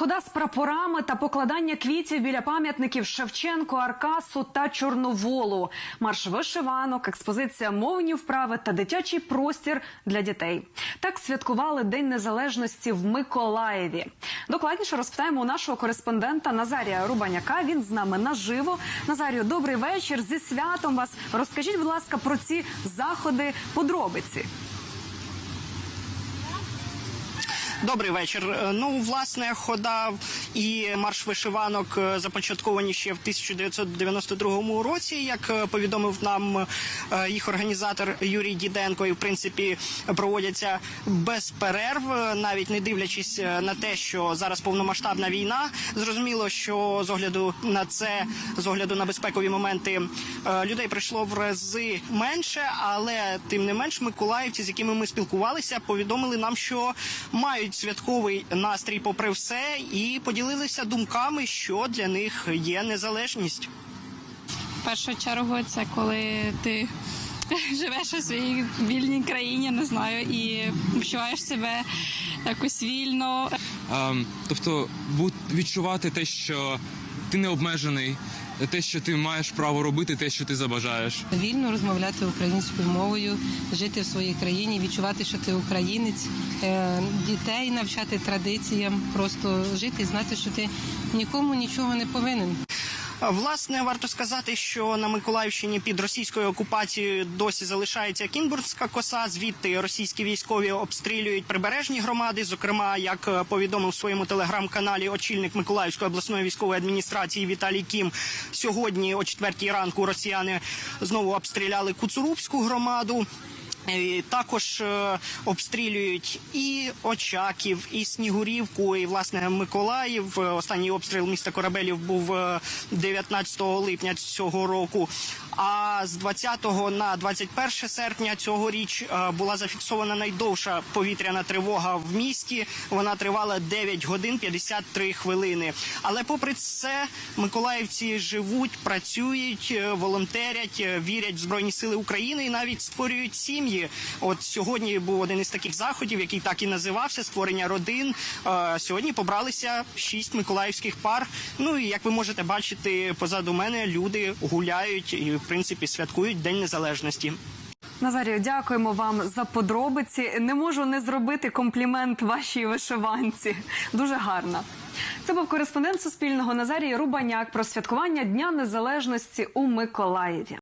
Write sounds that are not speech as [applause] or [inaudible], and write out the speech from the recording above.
Хода з прапорами та покладання квітів біля пам'ятників Шевченко, Аркасу та Чорноволу, марш вишиванок, експозиція мовні вправи та дитячий простір для дітей. Так святкували День Незалежності в Миколаєві. Докладніше розпитаємо у нашого кореспондента Назарія Рубаняка. Він з нами наживо. Назарію, добрий вечір. Зі святом вас розкажіть, будь ласка, про ці заходи подробиці. Добрий вечір. Е, Ну, власне, хода і марш вишиванок е, започатковані ще в 1992 році, як е, повідомив нам їх організатор Юрій Діденко. І в принципі проводяться без перерв, навіть не дивлячись на те, що зараз повномасштабна війна. Зрозуміло, що з огляду на це, з огляду на безпекові моменти, людей прийшло в рази менше, але тим не менш, миколаївці, з якими ми спілкувалися, повідомили нам, що мають святковий настрій, попри все, і поділилися думками, що для них є незалежність. В першу чергу це коли ти [laughs] живеш у своїй вільній країні, не знаю, і відчуваєш себе якось вільно. Ем, тобто відчувати те, що ти не обмежений, те, що ти маєш право робити, те, що ти забажаєш. Вільно розмовляти українською мовою, жити в своїй країні, відчувати, що ти українець, е, дітей навчати традиціям, просто жити знати, що ти нікому нічого не повинен. Власне, варто сказати, що на Миколаївщині під російською окупацією досі залишається Кінбурзька коса. Звідти російські військові обстрілюють прибережні громади. Зокрема, як е, повідомив у своєму телеграм-каналі очільник Миколаївської обласної військової адміністрації Віталій Кім. Сьогодні, о четвертій ранку, росіяни знову обстріляли Куцурубську громаду. Е, Також е, обстрілюють і Очаків, і Снігурівку, і власне Миколаїв. Е, Останній обстріл міста Корабелів був е, 19 липня цього року. А з 20 на 21 серпня цьогоріч е, була зафіксована найдовша повітряна тривога в місті. Вона тривала 9 годин 53 хвилини. Але попри це, миколаївці живуть, працюють, волонтерять, вірять в збройні сили України і навіть створюють сім'ї. От сьогодні був один із таких заходів, який так і називався створення родин. Е, Сьогодні побралися шість миколаївських пар. Ну і як ви можете бачити, позаду мене люди гуляють і в принципі святкують День Незалежності. Назарію, дякуємо вам за подробиці. Не можу не зробити комплімент вашій вишиванці. Дуже гарна. Це був кореспондент Суспільного Назарій Рубаняк про святкування Дня Незалежності у Миколаєві.